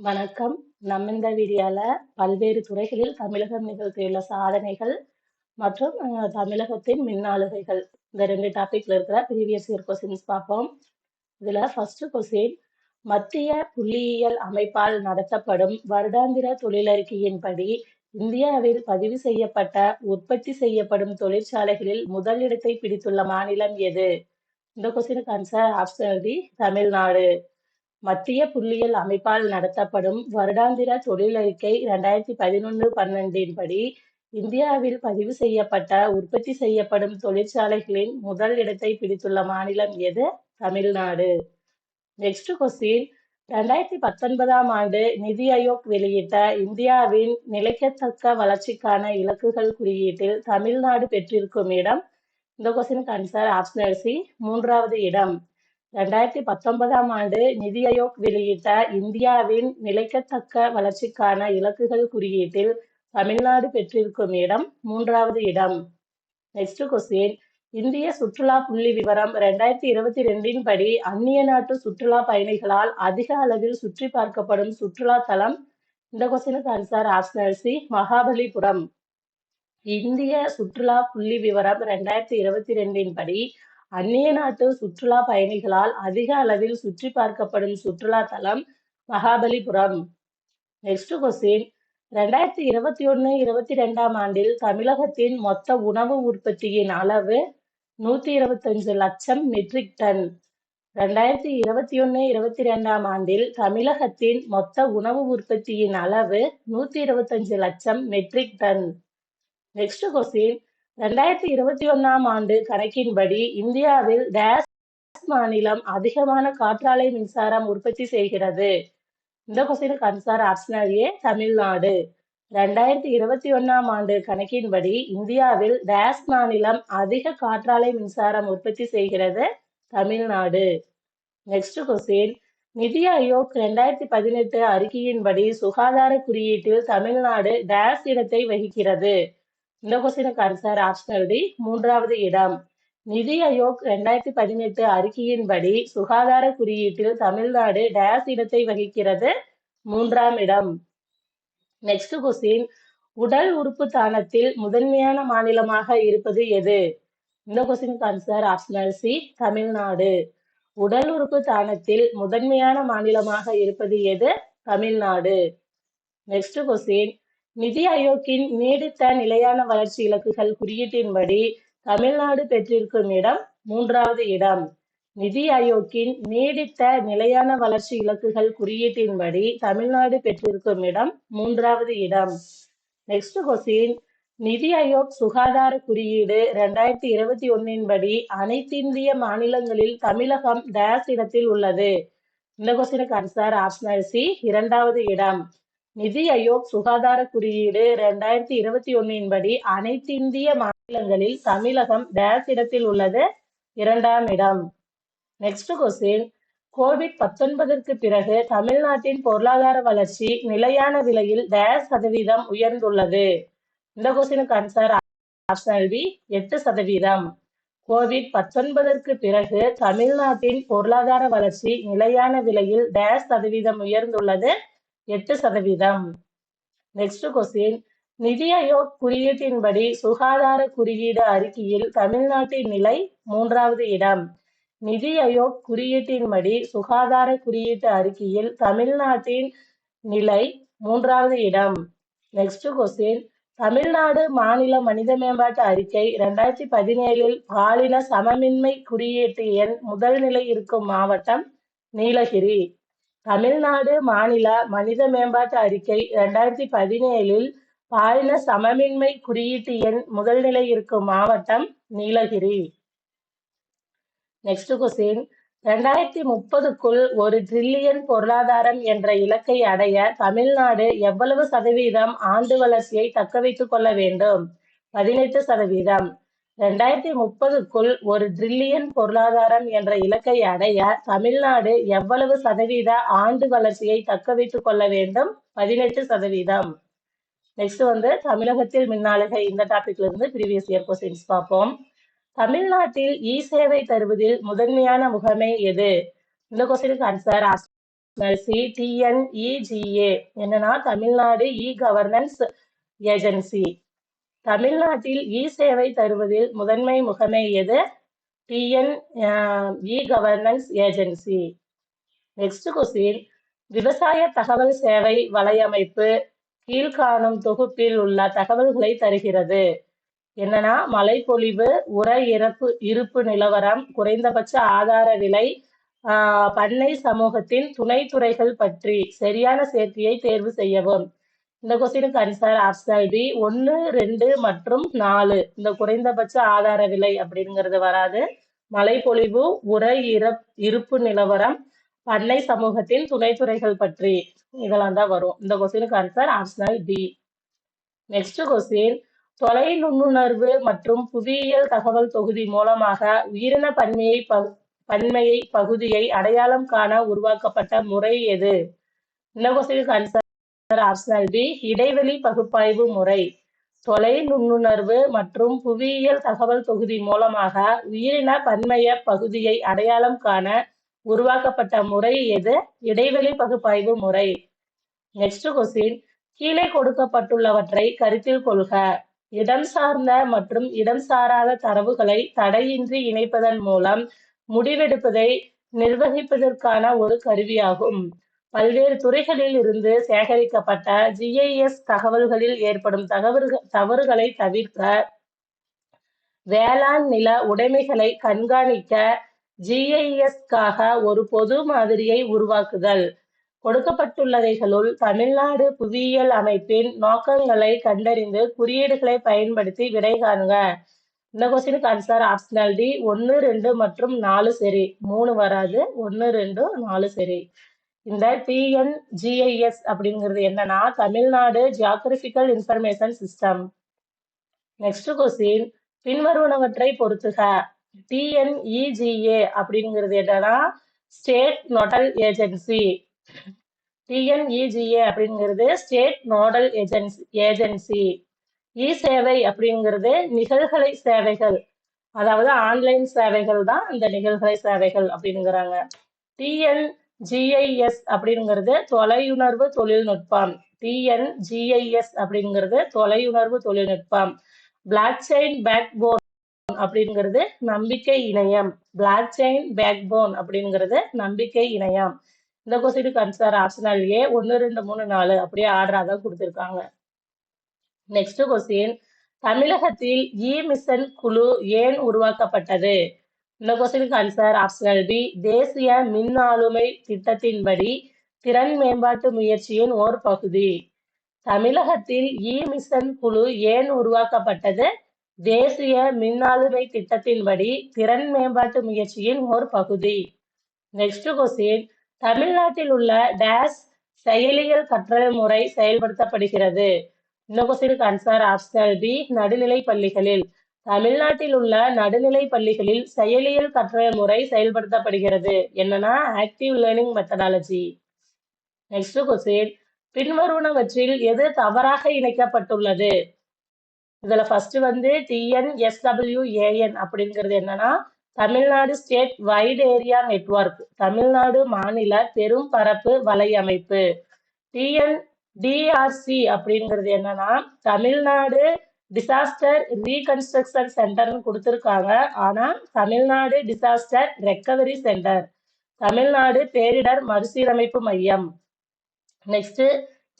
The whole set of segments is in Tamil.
வணக்கம். நம்ம இந்த வீடியோல பல்வேறு துறைகளில் தமிழகம் நிகழ்த்தியுள்ள சாதனைகள் மற்றும் தமிழகத்தின் மின்னாளுகைகள் இந்த ரெண்டு டாபிக்ல இருக்கிற ப்ரீவியஸ் இயர் கொஸ்டின்ஸ் பார்ப்போம். இதுல ஃபர்ஸ்ட் கொஸ்டின் மத்திய புள்ளியியல் அமைப்பால் நடத்தப்படும் வருடாந்திர தொழிலறிக்கையின்படி இந்தியாவில் பதிவு செய்யப்பட்ட உற்பத்தி செய்யப்படும் தொழிற்சாலைகளில் முதலிடத்தை பிடித்துள்ள மாநிலம் எது? இந்த கொஸ்டினுக்கு ஆன்சர் ஆப்ஷன் டி தமிழ்நாடு. மத்திய புள்ளியியல் அமைப்பால் நடத்தப்படும் வருடாந்திர தொழிலறிக்கை 2011-12 படி இந்தியாவில் பதிவு செய்யப்பட்ட உற்பத்தி செய்யப்படும் தொழிற்சாலைகளின் முதல் இடத்தை பிடித்துள்ள மாநிலம் எது? தமிழ்நாடு. நெக்ஸ்ட் கொஸ்டின் 2019ஆம் ஆண்டு நிதி ஆயோக் வெளியிட்ட இந்தியாவின் நிலைக்கத்தக்க வளர்ச்சிக்கான இலக்குகள் குறியீட்டில் தமிழ்நாடு பெற்றிருக்கும் இடம்? இந்த கொஸ்டினுக்கு ஆன்சர் ஆப்ஷனல் சி மூன்றாவது இடம். 2019ஆம் ஆண்டு நிதி ஆயோக் வெளியிட்ட இந்தியாவின் நிலைக்கத்தக்க வளர்ச்சிக்கான இலக்குகள் குறியீட்டில் தமிழ்நாடு பெற்றிருக்கும் இடம் மூன்றாவது இடம். நெக்ஸ்ட் கொஸ்டின் இந்திய சுற்றுலா புள்ளி விவரம் 2022இன் படி அந்நிய நாட்டு சுற்றுலா பயணிகளால் அதிக அளவில் சுற்றி பார்க்கப்படும் சுற்றுலா தலம்? இந்த கொஸ்டினுக்கு ஆன்சர் ஆப்ஷன் சி மகாபலிபுரம். இந்திய சுற்றுலா புள்ளி விவரம் 2022இன் படி அந்நிய நாட்டு சுற்றுலா பயணிகளால் அதிக அளவில் சுற்றி பார்க்கப்படும் சுற்றுலா தலம் மகாபலிபுரம். நெக்ஸ்ட் கொஸ்டின் 2021-22ஆம் ஆண்டில் தமிழகத்தின் மொத்த உணவு உற்பத்தியின் அளவு 125 லட்சம் மெட்ரிக் டன். 2021-22ஆம் ஆண்டில் தமிழகத்தின் மொத்த உணவு உற்பத்தியின் அளவு 125 லட்சம் மெட்ரிக் டன். நெக்ஸ்ட் கொஸ்டின் 2021ஆம் ஆண்டு கணக்கின்படி இந்தியாவில் டேஸ் மாநிலம் அதிகமான காற்றாலை மின்சாரம் உற்பத்தி செய்கிறது? இந்த கொஸ்டினுக்கு ஆன்சர் ஆப்ஷனல் ஏ தமிழ்நாடு. 2021ஆம் ஆண்டு கணக்கின்படி இந்தியாவில் டேஸ் மாநிலம் அதிக காற்றாலை மின்சாரம் உற்பத்தி செய்கிறது? தமிழ்நாடு. நெக்ஸ்ட் கொஸ்டின் நிதி ஆயோக் 2018 அறிக்கையின்படி சுகாதார குறியீட்டில் தமிழ்நாடு டேஸ் இடத்தை வகிக்கிறது? இந்த கொஸ்டினுக்கு ஆன்சர் டி மூன்றாவது இடம். நிதி ஆயோக் 2018 அறிக்கையின்படி சுகாதார குறியீட்டில் தமிழ்நாடு டயாஸ் இடத்தை வகிக்கிறது? மூன்றாம் இடம். நெக்ஸ்ட் கொஸ்டின் உடல் உறுப்பு தானத்தில் முதன்மையான மாநிலமாக இருப்பது எது? இந்த கொஸ்டினுக்கு ஆன்சர் ஆப்ஷனல் சி தமிழ்நாடு. உடல் உறுப்பு தானத்தில் முதன்மையான மாநிலமாக இருப்பது எது? தமிழ்நாடு. நெக்ஸ்ட் கொஸ்டின் நிதி ஆயோக்கின் நீடித்த நிலையான வளர்ச்சி இலக்குகள் குறியீட்டின்படி தமிழ்நாடு பெற்றிருக்கும் இடம்? மூன்றாவது இடம். நிதி ஆயோக்கின் நீடித்த நிலையான வளர்ச்சி இலக்குகள் குறியீட்டின்படி தமிழ்நாடு பெற்றிருக்கும் இடம்? மூன்றாவது இடம். நெக்ஸ்ட் கொஸ்டின் நிதி ஆயோக் சுகாதார குறியீடு 2021இன் படி அனைத்திந்திய மாநிலங்களில் தமிழகம் டேஷ் இடத்தில் உள்ளது? இந்த கொஸ்டினுக்கு ஆன்சர் ஆப்ஷனல் சி இரண்டாவது இடம். நிதி ஆயோக் சுகாதார குறியீடு 2021இன் படி அனைத்திந்திய மாநிலங்களில் தமிழகம் டேஸ் இடத்தில் உள்ளது? இரண்டாம் இடம். நெக்ஸ்ட் கொஸ்டின் கோவிட் 19ற்கு பிறகு தமிழ்நாட்டின் பொருளாதார வளர்ச்சி நிலையான விலையில் டேஸ் சதவீதம் உயர்ந்துள்ளது? இந்த கொஸ்டினுக்கு ஆன்சர் ஆப்ஷனல் பி எட்டு சதவீதம். கோவிட் 19ற்கு பிறகு தமிழ்நாட்டின் பொருளாதார வளர்ச்சி நிலையான விலையில் டேஸ் சதவீதம் உயர்ந்துள்ளது? எட்டு சதவீதம். நெக்ஸ்ட் கொஸ்டின் நிதி ஆயோக் குறியீட்டின்படி சுகாதார குறியீடு அறிக்கையில் தமிழ்நாட்டின் நிலை? மூன்றாவது இடம். நிதி ஆயோக் குறியீட்டின்படி சுகாதார குறியீட்டு அறிக்கையில் தமிழ்நாட்டின் நிலை? மூன்றாவது இடம். நெக்ஸ்ட் கொஸ்டின் தமிழ்நாடு மாநில மனித மேம்பாட்டு அறிக்கை 2017இல் பாலின சமமின்மை குறியீட்டு எண் முதல் நிலை இருக்கும் மாவட்டம்? நீலகிரி. தமிழ்நாடு மாநில மனித மேம்பாட்டு அறிக்கை 2017இல் பாலின சமமின்மை குறியீட்டு எண் முதல் நிலை இருக்கும் மாவட்டம்? நீலகிரி. நெக்ஸ்ட் கொஸ்டின் 2030க்குள் ஒரு டிரில்லியன் பொருளாதாரம் என்ற இலக்கை அடைய தமிழ்நாடு எவ்வளவு சதவீதம் ஆண்டு வளர்ச்சியை தக்க வைத்துக் கொள்ள வேண்டும்? பதினெட்டு சதவீதம். 2030க்குள் ஒரு டிரில்லியன் பொருளாதாரம் என்ற இலக்கை அடைய தமிழ்நாடு எவ்வளவு சதவீத ஆண்டு வளர்ச்சியை தக்கவைத்துக் கொள்ள வேண்டும்? பதினெட்டு சதவீதம். நெக்ஸ்ட் வந்து தமிழகத்தில் மின்னாளுகை இந்த டாபிக்ல இருந்து ப்ரீவியஸ் இயர் கொஸ்டின்ஸ் பார்ப்போம். தமிழ்நாட்டில் இ சேவை தருவதில் முதன்மையான முகமை எது? இந்த கொஸ்டினுக்கு ஆன்சர் சி டிஎன்இஜிஏ என்னன்னா தமிழ்நாடு இ கவர்னன்ஸ் ஏஜென்சி தமிழ்நாட்டில் இ சேவை தருவதில் முதன்மை முகமை எது? TN E governance agency next question விவசாய தகவல் சேவை வலையமைப்பு கீழ்காணும் தொகுப்பில் உள்ள தகவல்களை தருகிறது. என்னன்னா மழைப்பொழிவு உர இறப்பு இருப்பு நிலவரம் குறைந்தபட்ச ஆதார விலை ஆஹ் பண்ணை சமூகத்தின் துணை துறைகள் பற்றி சரியான சேர்க்கையை தேர்வு செய்யவும். இந்த கொஸ்டினுக்கு ஆன்சர் ஆப்ஷனல் பி ஒன்று ரெண்டு மற்றும் நாலு. இந்த குறைந்தபட்ச ஆதார விலை அப்படிங்கிறது வராது. மழைப்பொழிவு உர இறப் இருப்பு நிலவரம் பண்ணை சமூகத்தின் துணைத்துறைகள் பற்றி இதெல்லாம் தான் வரும். இந்த கொஸ்டினுக்கு answer optional B next question தொலை நுண்ணுணர்வு மற்றும் புவியியல் தகவல் தொகுதி மூலமாக உயிரின பன்மையை பகு பன்மையை பகுதியை அடையாளம் காண உருவாக்கப்பட்ட முறை எது? இந்த கொஸ்டினுக்கு ஆன்சர் ஆப்ஷனல் இடைவெளி பகுப்பாய்வு முறை. தொலை நுண்ணுணர்வு மற்றும் புவியியல் தகவல் தொகுதி மூலமாக உயிரின பன்மைய பகுதியை அடையாளம் காண உருவாக்கப்பட்ட முறை எது? இடைவெளி பகுப்பாய்வு முறை. நெக்ஸ்ட் கொஸ்டின் கீழே கொடுக்கப்பட்டுள்ளவற்றை கருத்தில் கொள்க. இடம் சார்ந்த மற்றும் இடம் சாராத தரவுகளை தடையின்றி இணைப்பதன் மூலம் முடிவெடுப்பதை நிர்வகிப்பதற்கான ஒரு கருவியாகும். பல்வேறு துறைகளில் இருந்து சேகரிக்கப்பட்ட ஜிஐஎஸ் தகவல்களில் ஏற்படும் தகவல்கள் தவறுகளை தவிர்க்க வேளாண் நில உடைமைகளை கண்காணிக்க ஜிஐஎஸ்காக ஒரு பொது மாதிரியை உருவாக்குதல். கொடுக்கப்பட்டுள்ளவைகளுள் தமிழ்நாடு புவியியல் அமைப்பின் நோக்கங்களை கண்டறிந்து குறியீடுகளை பயன்படுத்தி விடை காணுங்க இந்த கொஸ்டினுக்கு ஆன்சர் ஆப்ஷனல் டி ஒன்று ரெண்டு மற்றும் நாலு சரி. மூணு வராது ஒன்று ரெண்டு நாலு சரி. இந்த டிஎன்ஜிஐஎஸ் அப்படிங்கிறது என்னன்னா Tamil Nadu geographical information system next question பின்வருவனவற்றை பொறுத்துக. டிஎன்இஜிஏ அப்படிங்கிறது என்னன்னா ஸ்டேட் நோடல் ஏஜென்சி டிஎன்இஜிஏ அப்படிங்கிறது state nodal agency agency E சேவை அப்படிங்கிறது நிகழ்கலை சேவைகள். அதாவது ஆன்லைன் சேவைகள் தான் இந்த நிகழ்கலை சேவைகள் அப்படிங்கிறாங்க. டிஎன் ஜிஐஎஸ் அப்படிங்கிறது தொலையுணர்வு தொழில்நுட்பம். டிஎன்ஜிஐஎஸ் அப்படிங்கிறது தொலையுணர்வு தொழில்நுட்பம். பிளாக் செயின் பேக் போன் அப்படிங்கிறது நம்பிக்கை இணையம். பிளாக் செயின் பேக் போன் அப்படிங்கிறது நம்பிக்கை இணையம். இந்த கொஸ்டினுக்கு ஆன்சர் ஆப்ஷனல் ஏ ஒன்று ரெண்டு மூணு நாலு. அப்படியே ஆர்டராக தான் கொடுத்துருக்காங்க. நெக்ஸ்ட் கொஸ்டின் தமிழகத்தில் இ மிஷன் குழு ஏன் உருவாக்கப்பட்டது? இந்த கொஸ்டினுக்கு ஆன்சர் ஆப்ஷனல் பி தேசிய மின் ஆளுமை திட்டத்தின்படி திறன் மேம்பாட்டு முயற்சியின் ஓர் பகுதி. தமிழகத்தில் இ மிஷன் குழு ஏன் உருவாக்கப்பட்டது? தேசிய மின்னாளுமை திட்டத்தின்படி திறன் மேம்பாட்டு முயற்சியின் ஓர் பகுதி. நெக்ஸ்ட் கொஸ்டின் தமிழ்நாட்டில் உள்ள டேஷ் செயலியல் கற்றல் முறை செயல்படுத்தப்படுகிறது. இந்த கொஸ்டினுக்கு ஆன்சர் ஆப்ஷனல் பி நடுநிலை பள்ளிகளில் தமிழ்நாட்டில் உள்ள நடுநிலை பள்ளிகளில் செயலியல் கற்றல் முறை செயல்படுத்தப்படுகிறது. என்னன்னா active learning methodology next question பின்வருவனவற்றில் எது தவறாக இணைக்கப்பட்டுள்ளது? இதுல ஃபர்ஸ்ட் வந்து டிஎன்எஸ்டபிள்யூஏஎன் அப்படிங்கிறது என்னன்னா Tamil Nadu state wide area network Tamil Nadu மாநில பெரும் பரப்பு வலையமைப்பு. டிஎன் டிஆர்சி அப்படிங்கிறது என்னன்னா தமிழ்நாடு டிசாஸ்டர் ரீகன்ஸ்ட்ரக்ஷன் சென்டர்னு கொடுத்துருக்காங்க. ஆனால் Tamil Nadu disaster recovery centre Tamil Nadu பேரிடர் மறுசீரமைப்பு மையம். நெக்ஸ்ட்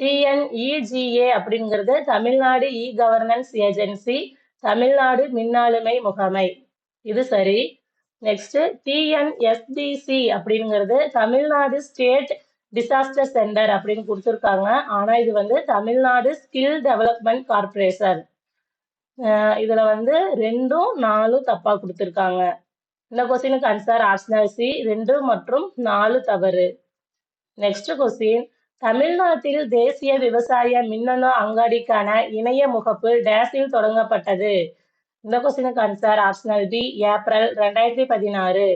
டிஎன்இஜிஏ அப்படிங்கிறது Tamil Nadu E governance agency Tamil Nadu மின்னாளுமை முகமை. இது சரி. நெக்ஸ்ட் டிஎன்எஸ்டிசி அப்படிங்கிறது தமிழ்நாடு ஸ்டேட் டிசாஸ்டர் சென்டர் அப்படின்னு கொடுத்துருக்காங்க. ஆனால் இது வந்து தமிழ்நாடு ஸ்கில் டெவலப்மெண்ட் கார்பரேஷன் இதுல வந்து ரெண்டும் நாலும் தப்பா கொடுத்துருக்காங்க. இந்த கொஸ்டினுக்கு ஆன்சர் ஆப்ஷனல் சி ரெண்டு மற்றும் நாலு தவறு. நெக்ஸ்ட் கொஸ்டின் தமிழ்நாட்டில் தேசிய விவசாய மின்னணு அங்காடிக்கான இணைய முகப்பு டேஸில் தொடங்கப்பட்டது. இந்த கொஸ்டினுக்கு ஆன்சர் ஆப்ஷனல் பி ஏப்ரல் ரெண்டாயிரத்தி பதினாறு.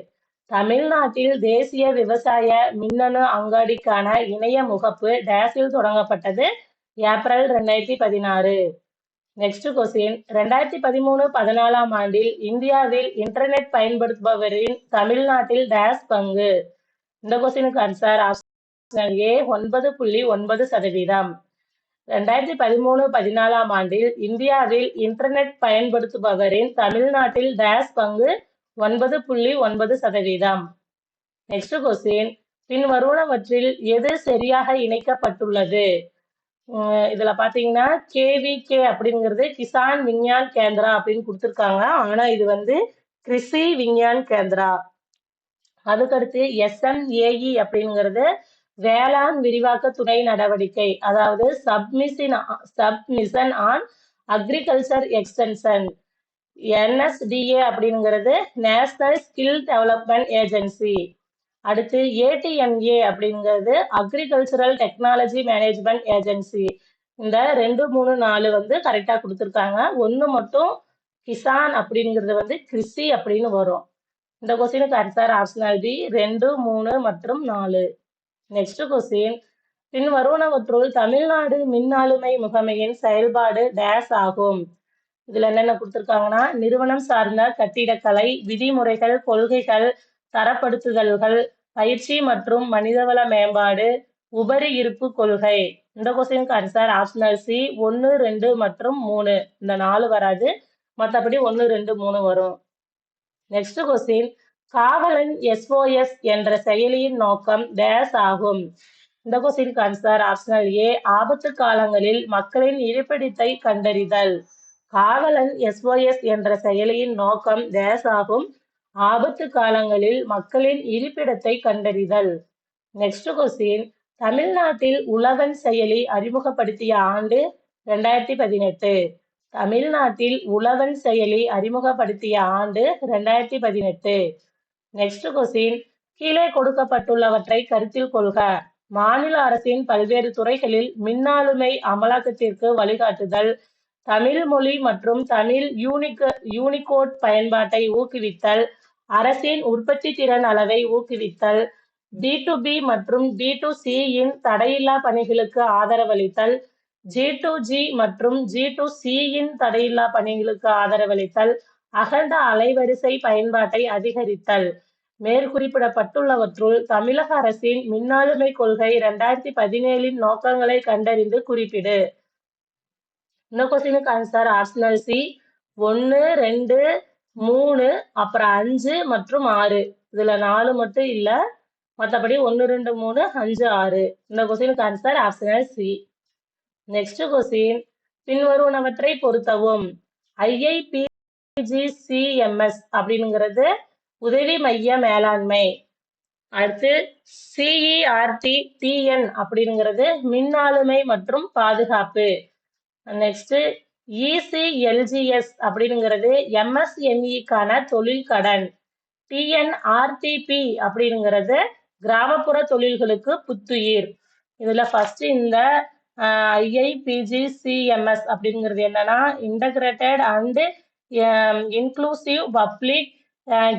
தமிழ்நாட்டில் தேசிய விவசாய மின்னணு அங்காடிக்கான இணைய முகப்பு டேஸில் தொடங்கப்பட்டது ஏப்ரல் ரெண்டாயிரத்தி பதினாறு. நெக்ஸ்ட் கொஸ்டின் ரெண்டாயிரத்தி பதிமூணு பதினாலாம் ஆண்டில் இந்தியாவில் இன்டர்நெட் பயன்படுத்துபவரின் தமிழ்நாட்டில் டேஸ் பங்கு. இந்த கொஸ்டினுக்கு ஆன்சர் ஆப்ஷன் ஏ ஒன்பது புள்ளி ஒன்பது சதவீதம். ரெண்டாயிரத்தி பதிமூணு பதினாலாம் ஆண்டில் இந்தியாவில் இன்டர்நெட் பயன்படுத்துபவரின் தமிழ்நாட்டில் டேஸ் பங்கு ஒன்பது புள்ளி ஒன்பது சதவீதம். நெக்ஸ்ட் கொஸ்டின் பின் வருவனவற்றில் எது சரியாக இணைக்கப்பட்டுள்ளது? இதுல பாத்தீங்கன்னா கேவிகே அப்படிங்கிறது கிசான் விஞ்ஞான் கேந்திரா அப்படின்னு கொடுத்துருக்காங்க. ஆனா இது வந்து கிருஷி விஞ்ஞான் கேந்திரா. அதுக்கடுத்து எஸ்எம்ஏஇ அப்படிங்கிறது வேளாண் விரிவாக்க துணை நடவடிக்கை. அதாவது submission submission on agriculture extension NSDA அப்படிங்கிறது நேஷனல் ஸ்கில் டெவலப்மெண்ட் ஏஜென்சி அடுத்து ஏடிஎம்ஏ அப்படிங்கிறது அக்ரிகல்ச்சரல் டெக்னாலஜி மேனேஜ்மெண்ட் ஏஜென்சி இந்த ரெண்டு மூணு நாலு வந்து கரெக்டா கொடுத்துருக்காங்க. ஒன்று மட்டும் கிசான் அப்படிங்கிறது வந்து கிருஷி அப்படின்னு வரும். இந்த கொஸ்டினுக்கு ஆன்சர் ஆப்ஷனல் பி ரெண்டு மூணு மற்றும் நாலு. நெக்ஸ்ட் கொஸ்டின் பின் வருவனவற்றுள் தமிழ்நாடு மின் ஆளுமை முகமையின் செயல்பாடு டேஸ் ஆகும். இதுல என்னென்ன கொடுத்துருக்காங்கன்னா நிறுவனம் சார்ந்த கட்டிடக்கலை விதிமுறைகள் கொள்கைகள் தரப்படுத்துதல்கள் பயிற்சி மற்றும் மனிதவள மேம்பாடு உபரி இருப்பு கொள்கை. இந்த கொஸ்டினுக்கு ஆன்சர் ஆப்ஷனல் சி ஒன்று ரெண்டு மற்றும் மூணு. இந்த நாலு வராது. மற்றபடி ஒன்று ரெண்டு மூணு வரும். நெக்ஸ்ட் கொஸ்டின் காவலன் எஸ்ஓஎஸ் என்ற செயலியின் நோக்கம் டேஸ் ஆகும். இந்த கொஸ்டினுக்கு ஆன்சர் ஆப்ஷனல் ஏ ஆபத்து காலங்களில் மக்களின் இருப்பிடத்தை கண்டறிதல். காவலன் எஸ்ஓஎஸ் என்ற செயலியின் நோக்கம் டேஸ் ஆகும். ஆபத்து காலங்களில் மக்களின் இருப்பிடத்தை கண்டறிதல். நெக்ஸ்ட் கொஸ்டின் தமிழ்நாட்டில் உழவன் செயலி அறிமுகப்படுத்திய ஆண்டு ரெண்டாயிரத்தி பதினெட்டு. தமிழ்நாட்டில் உழவன் செயலி அறிமுகப்படுத்திய ஆண்டு ரெண்டாயிரத்தி பதினெட்டு. நெக்ஸ்ட் கொஸ்டின் கீழே கொடுக்கப்பட்டுள்ளவற்றை கருத்தில் கொள்க. மாநில அரசின் பல்வேறு துறைகளில் மின்னாளுமை அமலாக்கத்திற்கு வழிகாட்டுதல். தமிழ் மொழி மற்றும் தமிழ் யூனிக யூனிகோட் பயன்பாட்டை ஊக்குவித்தல். அரசின் உற்பத்தி திறன் அளவை ஊக்குவித்தல் டி டு பி மற்றும் பி டு சி இன் தடையில்லா பணிகளுக்கு ஆதரவளித்தல் ஜி டு ஜி மற்றும் ஜி டு சி இன் தடையில்லா பணிகளுக்கு ஆதரவளித்தல் அகண்ட அலைவரிசை பயன்பாட்டை அதிகரித்தல். மேற்குறிப்பிடப்பட்டுள்ளவற்றுள் தமிழக அரசின் மின்னாளுமை கொள்கை இரண்டாயிரத்தி பதினேழின் நோக்கங்களை கண்டறிந்து குறிப்பிடு. இந்த கொஸ்டினுக்கு ஆன்சர் ஆப்ஷனல் சி ஒன்று ரெண்டு மூணு அப்புறம் அஞ்சு மற்றும் ஆறு. இதுல நாலு மட்டும் இல்ல. மற்றபடி ஒன்று ரெண்டு மூணு அஞ்சு ஆறு. இந்த கொஸ்டினுக்கு answer optional C next question. பின்வருவனவற்றை பொருத்தவும். ஐஐபிஜிசிஎம்எஸ் அப்படிங்கிறது உதவி மைய மேலாண்மை. அடுத்து சிஇஆர்டி டிஎன் அப்படிங்கிறது மின்னாளுமை மற்றும் பாதுகாப்பு. நெக்ஸ்ட் இசிஎல்ஜிஎஸ் அப்படிங்கிறது எம்எஸ்எம்இக்கான தொழில் கடன். டிஎன்ஆர்டிபி அப்படிங்கிறது கிராமப்புற தொழில்களுக்கு புத்துயிர். இதுல ஃபர்ஸ்ட் இந்த ஐஐபிஜி சிஎம்எஸ் அப்படிங்கிறது என்னன்னா integrated and inclusive public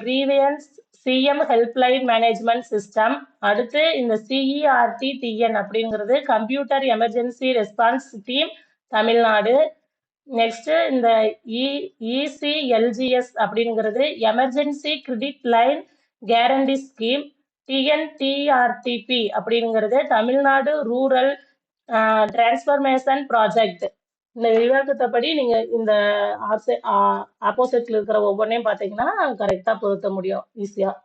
grievance CM helpline management system அடுத்து இந்த சிஇஆர்டி டிஎன் அப்படிங்கிறது computer emergency response team Tamil Nadu. Next இந்த e, இசிஎல்ஜிஎஸ் அப்படிங்கிறது emergency credit line guarantee scheme TNDRTP அப்படிங்கிறது தமிழ்நாடு ரூரல் டிரான்ஸ்ஃபர்மேஷன் ப்ராஜெக்ட் இந்த விவரத்தப்படி நீங்கள் இந்த ஆப்போசிட்ல இருக்கிற ஒவ்வொன்றையும் பார்த்தீங்கன்னா கரெக்டாக பொருத்த முடியும் ஈஸியாக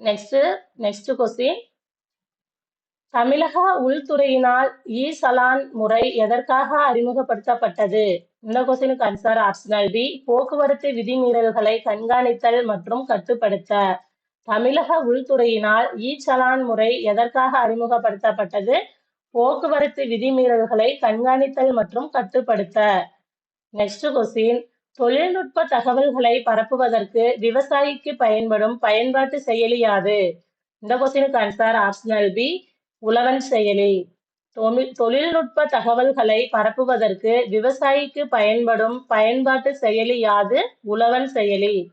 நெக்ஸ்ட்டு நெக்ஸ்ட் கொஸ்டின் தமிழக உள்துறையினால் இ. சலான் முறை எதற்காக அறிமுகப்படுத்தப்பட்டது? இந்த கொஸ்டினுக்கு ஆன்சர் ஆப்ஷனல் பி போக்குவரத்து விதிமீறல்களை கண்காணித்தல் மற்றும் கட்டுப்படுத்த தமிழக உள்துறையினால் இ. சலான் முறை எதற்காக அறிமுகப்படுத்தப்பட்டது? போக்குவரத்து விதிமீறல்களை கண்காணித்தல் மற்றும் கட்டுப்படுத்த நெக்ஸ்ட் கொஸ்டின் தொழில்நுட்ப தகவல்களை பரப்புவதற்கு விவசாயிக்கு பயன்படும் பயன்பாட்டு செயலி யாது? இந்த கொஸ்டினுக்கு ஆன்சர் ஆப்ஷனல் பி உழவன் செயலி. தொழில் தொழில்நுட்ப தகவல்களை பரப்புவதற்கு விவசாயிக்கு பயன்படும் பயன்பாட்டு செயலி யாது உழவன் செயலி.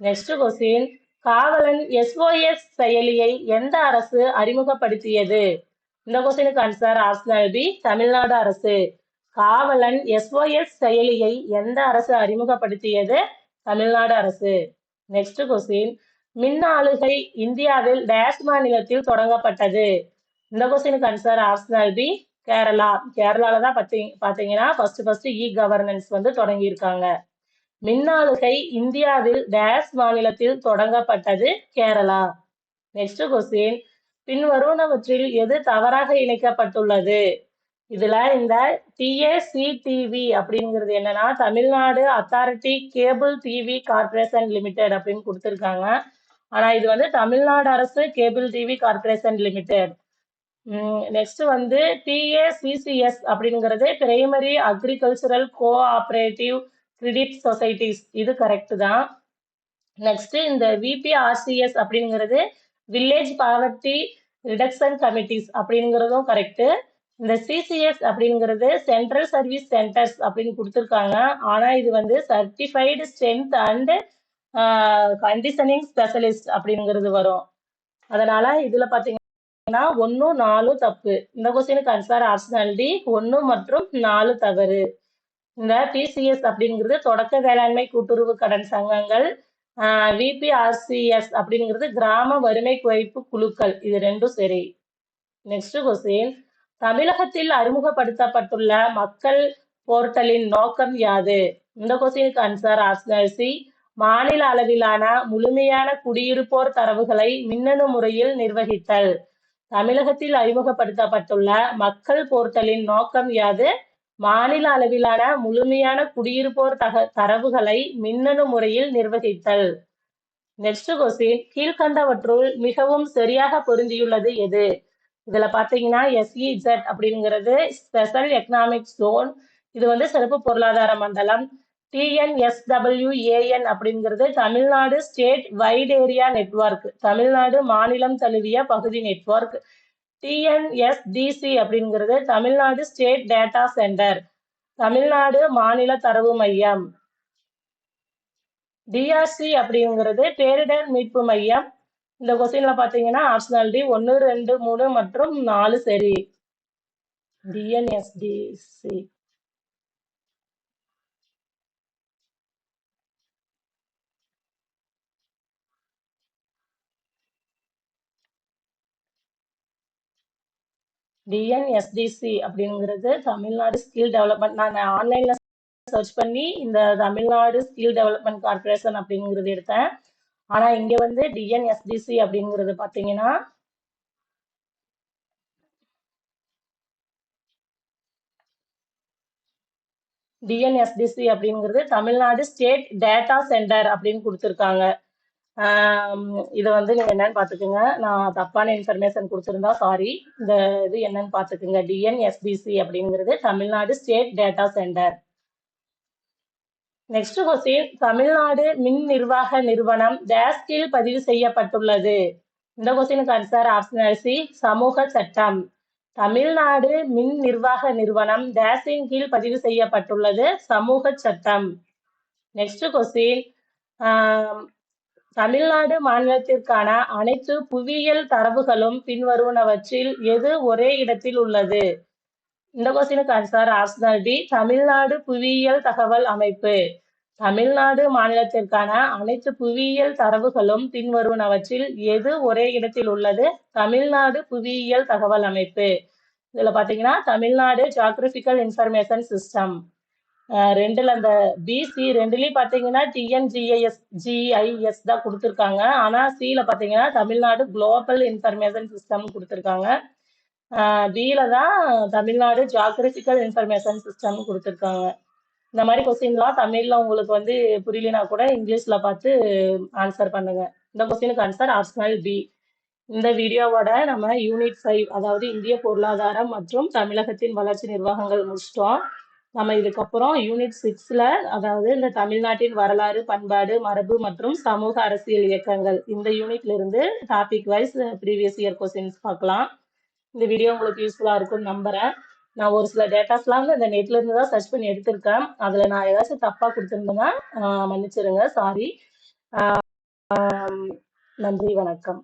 Next question. காவலன் எஸ்ஓஎஸ் செயலியை எந்த அரசு அறிமுகப்படுத்தியது? இந்த கொஸ்டினுக்கு ஆன்சர் ஆப்ஷனல் பி தமிழ்நாடு அரசு. காவலன் எஸ்ஓஎஸ் செயலியை எந்த அரசு அறிமுகப்படுத்தியது? தமிழ்நாடு அரசு. Next question. மின் ஆளுகை இந்தியாவில் டேஷ் மாநிலத்தில் தொடங்கப்பட்டது. இந்த கொஸ்டினுக்கு ஆன்சர் ஆப்ஷனல் பி கேரளா. கேரளால தான் பத்தி பார்த்தீங்கன்னா ஃபர்ஸ்ட் ஃபர்ஸ்ட் இ கவர்னன்ஸ் வந்து தொடங்கியிருக்காங்க. மின்னாளுகை இந்தியாவில் டேஸ் மாநிலத்தில் தொடங்கப்பட்டது கேரளா. நெக்ஸ்ட் கொஸ்டின் பின்வருவனவற்றில் எது தவறாக இணைக்கப்பட்டுள்ளது? இதுல இந்த டிஏசிடிவி அப்படிங்கிறது என்னன்னா Tamil Nadu authority cable TV corporation limited அப்படின்னு கொடுத்துருக்காங்க. ஆனா இது வந்து தமிழ்நாடு அரசு cable TV corporation limited next வந்து டிஏசிசிஎஸ் அப்படிங்கிறது primary agricultural cooperative credit societies இது கரெக்ட் தான். நெக்ஸ்ட் இந்த விபிஆர்சிஎஸ் அப்படிங்கிறது வில்லேஜ் பாவர்ட்டி ரிடக்ஷன் கமிட்டிஸ் அப்படிங்கிறதும் கரெக்டு இந்த சிசிஎஸ் அப்படிங்கிறது சென்ட்ரல் சர்வீஸ் சென்டர்ஸ் அப்படின்னு கொடுத்துருக்காங்க. ஆனால் இது வந்து certified strength and conditioning specialist அப்படிங்கிறது வரும். அதனால இதில் பார்த்தீங்கன்னா ஒன்றும் நாலும் தப்பு. இந்த கொஸ்டினுக்கு ஆன்சர் ஆப்ஷனல் ஒன்று மற்றும் நாலு தவறு. இந்த டிசிஎஸ் அப்படிங்கிறது தொடக்க வேளாண்மை கூட்டுறவு கடன் சங்கங்கள் விபிஆர்சிஎஸ் அப்படிங்கிறது கிராம வறுமை குறைப்பு குழுக்கள். இது ரெண்டும் சரி. நெக்ஸ்ட் கொஸ்டின் தமிழகத்தில் அறிமுகப்படுத்தப்பட்டுள்ள மக்கள் போர்ட்டலின் நோக்கம் யாது? இந்த கொஸ்டினுக்கு ஆன்சர் ஆப்ஷனல் சி மாநில அளவிலான முழுமையான குடியிருப்போர் தரவுகளை மின்னணு முறையில் நிர்வகித்தல். தமிழகத்தில் அறிமுகப்படுத்தப்பட்டுள்ள மக்கள் போர்ட்டலின் நோக்கம் யாது மாநில அளவிலான முழுமையான குடியிருப்போர் தக தரவுகளை மின்னணு முறையில் நிர்வகித்தல். நெக்ஸ்ட் கொஸ்டின் கீழ்கண்டவற்றுள் மிகவும் சரியாக பொருந்தியுள்ளது எது? இதுல பாத்தீங்கன்னா எஸ்இஜெட் அப்படிங்கிறது ஸ்பெஷல் எக்கனாமிக் ஜோன் இது வந்து சிறப்பு பொருளாதார மண்டலம். டிஎன்எஸ்டபிள்யூஏஎன் அப்படிங்கிறது Tamil Nadu state wide area network Tamil Nadu மாநிலம் தழுவிய பகுதி நெட்ஒர்க் டிஎன்எஸ்டிசி அப்படிங்கிறது Tamil Nadu state data centre Tamil Nadu மாநில தரவு மையம். டிஆர்சி அப்படிங்கிறது பேரிடர் மீட்பு மையம். இந்த கொஸ்டின்ல பாத்தீங்கன்னா ஆப்ஷனல் டி ஒன்று ரெண்டு மூணு மற்றும் நாலு சரி. டிஎன்எஸ்டிசி டிஎன்எஸ்டிசி அப்படிங்கிறது தமிழ்நாடு ஸ்கில் டெவலப்மெண்ட். நான் ஆன்லைன்ல சர்ச் பண்ணி இந்த தமிழ்நாடு ஸ்கில் டெவலப்மெண்ட் கார்பரேஷன் அப்படிங்கிறது எடுத்தேன். ஆனா இங்க வந்து டிஎன்எஸ்டிசி அப்படிங்கிறது பாத்தீங்கன்னா டிஎன்எஸ்டிசி அப்படிங்கிறது தமிழ்நாடு ஸ்டேட் டேட்டா சென்டர் அப்படின்னு கொடுத்துருக்காங்க. இதை வந்து நீங்கள் என்னன்னு பார்த்துக்குங்க நான் தப்பான இன்ஃபர்மேஷன் கொடுத்துருந்தா சாரி இந்த இது என்னன்னு பார்த்துக்குங்க டிஎன்எஸ்பிசி அப்படிங்கிறது Tamil Nadu state data centre next question Tamil Nadu மின் நிர்வாக நிறுவனம் டேஷ் கீழ் பதிவு செய்யப்பட்டுள்ளது. இந்த கொஸ்டினுக்கு ஆன்சர் ஆப்ஷன் சி சமூக சட்டம். தமிழ்நாடு மின் நிர்வாக நிறுவனம் டேஸின் கீழ் பதிவு செய்யப்பட்டுள்ளது சமூக சட்டம். நெக்ஸ்ட் கொஸ்டின் தமிழ்நாடு மாநிலத்திற்கான அனைத்து புவியியல் தரவுகளும் பின்வருவனவற்றில் எது ஒரே இடத்தில் உள்ளது? இந்த கொஸ்டினுக்கு ஆன்சர் ஆப்ஷனல் பி தமிழ்நாடு புவியியல் தகவல் அமைப்பு. தமிழ்நாடு மாநிலத்திற்கான அனைத்து புவியியல் தரவுகளும் பின்வருவனவற்றில் எது ஒரே இடத்தில் உள்ளது? தமிழ்நாடு புவியியல் தகவல் அமைப்பு. இதுல பாத்தீங்கன்னா தமிழ்நாடு ஜாகிரபிக்கல் இன்ஃபர்மேஷன் சிஸ்டம் ரெண்டுல அந்த பிசி ரெண்டுலயும் பாத்தீங்கன்னா டிஎன்ஜிஐஎஸ் ஜிஐஎஸ் தான் கொடுத்துருக்காங்க. ஆனா சில பாத்தீங்கன்னா தமிழ்நாடு குளோபல் இன்ஃபர்மேஷன் சிஸ்டம் கொடுத்துருக்காங்க. பியில தான் தமிழ்நாடு ஜாகிரபிக்கல் இன்ஃபர்மேஷன் சிஸ்டம் கொடுத்துருக்காங்க. இந்த மாதிரி கொஸ்டின்லாம் தமிழ்ல உங்களுக்கு வந்து புரியலனா கூட இங்கிலீஷ்ல பார்த்து ஆன்சர் பண்ணுங்க. இந்த கொஸ்டினுக்கு ஆன்சர் ஆப்ஷனல் பி இந்த வீடியோவோட நம்ம யூனிட் ஃபைவ் அதாவது இந்திய பொருளாதாரம் மற்றும் தமிழகத்தின் வளர்ச்சி நிர்வாகங்கள் முடிச்சிட்டோம். நம்ம இதுக்கப்புறம் யூனிட் சிக்ஸ்ல அதாவது இந்த தமிழ்நாட்டின் வரலாறு பண்பாடு மரபு மற்றும் சமூக அரசியல் இயக்கங்கள் இந்த யூனிட்ல இருந்து topic wise previous year questions பார்க்கலாம். இந்த வீடியோ உங்களுக்கு யூஸ்ஃபுல்லா இருக்கும்னு நம்புறேன். நான் ஒரு சில டேட்டாஸ்லாம் இந்த நெட்ல இருந்து தான் சர்ச் பண்ணி எடுத்திருக்கேன். அதுல நான் ஏதாச்சும் தப்பா கொடுத்துருந்தேன்னா மன்னிச்சிருங்க. சாரி நன்றி வணக்கம்.